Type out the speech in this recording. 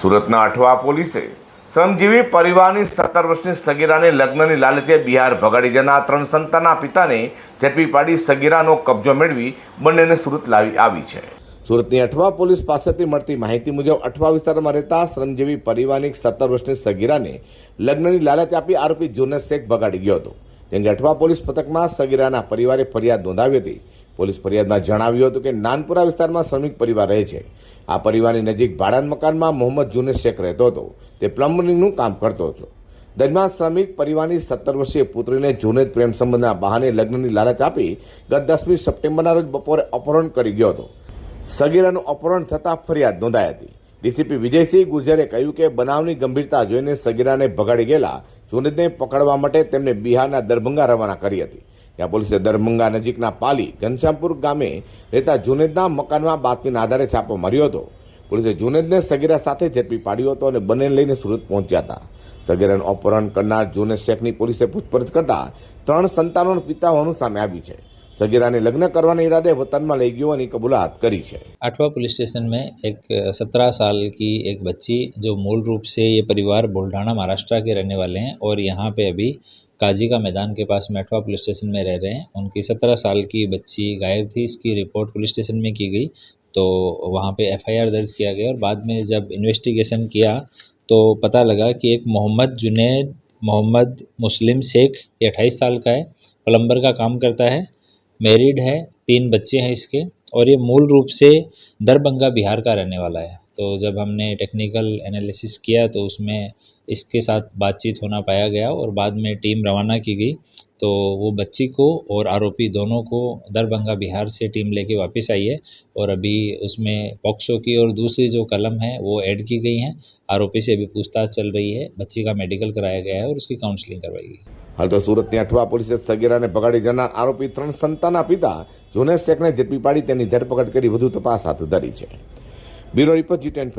સુરતના અઠવા પોલીસે શ્રમજીવી પરિવારની સત્તર વર્ષની સગીરાને લગ્નની લાલચે બિહાર ભગાડી જનાર ત્રણ સંતાનના પિતાને ઝડપી પાડી સગીરાનો કબજો મેળવી બંનેને સુરત લાવી આવી છે. સુરતની અઠવા પોલીસ પાસેથી મળતી માહિતી મુજબ અઠવા વિસ્તારમાં રહેતા શ્રમજીવી પરિવારની સત્તર વર્ષની સગીરાને લગ્નની લાલચ આપી આરોપી જુનેદ શેખ ભગાડી ગયો હતો. જેને અઠવા પોલીસ પથકમાં સગીરાના પરિવારે ફરિયાદ નોંધાવી હતી. પોલીસ ફરિયાદમાં જણાવ્યું હતું કે નાનપુરા વિસ્તારમાં શ્રમિક પરિવાર રહે છે. આ પરિવારની નજીક ભાડાના મકાનમાં મોહમ્મદ જુનેદ શેખ રહેતો હતો. તે પ્લમ્બરિંગનું કામ કરતો હતો. દરમિયાન શ્રમિક પરિવારની સત્તર વર્ષીય પુત્રીને જુનેદ પ્રેમ સંબંધના બહાને લગ્નની લાલચ આપી ગત દસમી સપ્ટેમ્બરના રોજ બપોરે અપહરણ કરી ગયો હતો. સગીરાનું અપહરણ થતાં ફરિયાદ નોંધાઈ હતી. ડીસીપી વિજયસિંહ ગુર્જરે કહ્યું કે બનાવની ગંભીરતા જોઈને સગીરાને ભગાડી ગયેલા જુનેદને પકડવા માટે તેમને બિહારના દરભંગા રવાના કરી હતી. ત્યાં પોલીસે દરભંગા નજીકના પાલી, ઘનશ્યામપુર ગામે રહેતા જુનેદના મકાનમાં બાતમીના આધારે છાપો માર્યો હતો. પોલીસે જુનેદને સગીરા સાથે ઝડપી પાડ્યો હતો અને બંને લઈને સુરત પહોંચ્યા હતા. સગીરાનું અપહરણ કરનાર જુનેદ શેખની પોલીસે પૂછપરછ કરતા ત્રણ સંતાનોના પિતા હોવાનું સામે આવ્યું છે. સગીરાને લગ્ન કરવાના ઈરાદે વતનમાં લઈ ગયો હોવાની કબૂલાત કરી છે आठवा पुलिस स्टेशन में एक सत्रह साल की एक बच्ची जो मूल रूप से ये परिवार बुल्ढाना महाराष्ट्र के रहने वाले हैं और यहाँ पे अभी काजी का मैदान के पास में अठवा पुलिस स्टेशन में रह रहे हैं उनकी सत्रह साल की बच्ची गायब थी इसकी रिपोर्ट पुलिस स्टेशन में की गई तो वहाँ पे एफआईआर दर्ज किया गया और बाद में जब इन्वेस्टिगेशन किया तो पता लगा कि एक मोहम्मद जुनेद मोहम्मद मुस्लिम शेख ये अट्ठाईस साल का है प्लम्बर का काम करता है मैरिड है, तीन बच्चे हैं इसके, और ये मूल रूप से दरभंगा बिहार का रहने वाला है। तो जब हमने टेक्निकल एनालिसिस किया तो उसमें इसके साथ बातचीत होना पाया गया और बाद में टीम रवाना की गई। तो वो बच्ची को और आरोपी दोनों को दरभंगा बिहार से टीम लेके वापस आई है और अभी उसमें पॉक्सो की और दूसरी जो कलम है, वो ऐड की गई हैं। आरोपी से अभी पूछताछ चल रही है, बच्ची का मेडिकल कराया गया है और उसकी काउंसलिंग करवाई गई। હાલ તો સુરતની અઠવા પોલીસે સગીરાને પગાડી જનાર આરોપી ત્રણ સંતાના પિતા જુનેશ શેખને ઝડપી પાડી તેની ધરપકડ કરી વધુ તપાસ હાથ ધરી છે. બ્યુરો રિપોર્ટ જી ટેન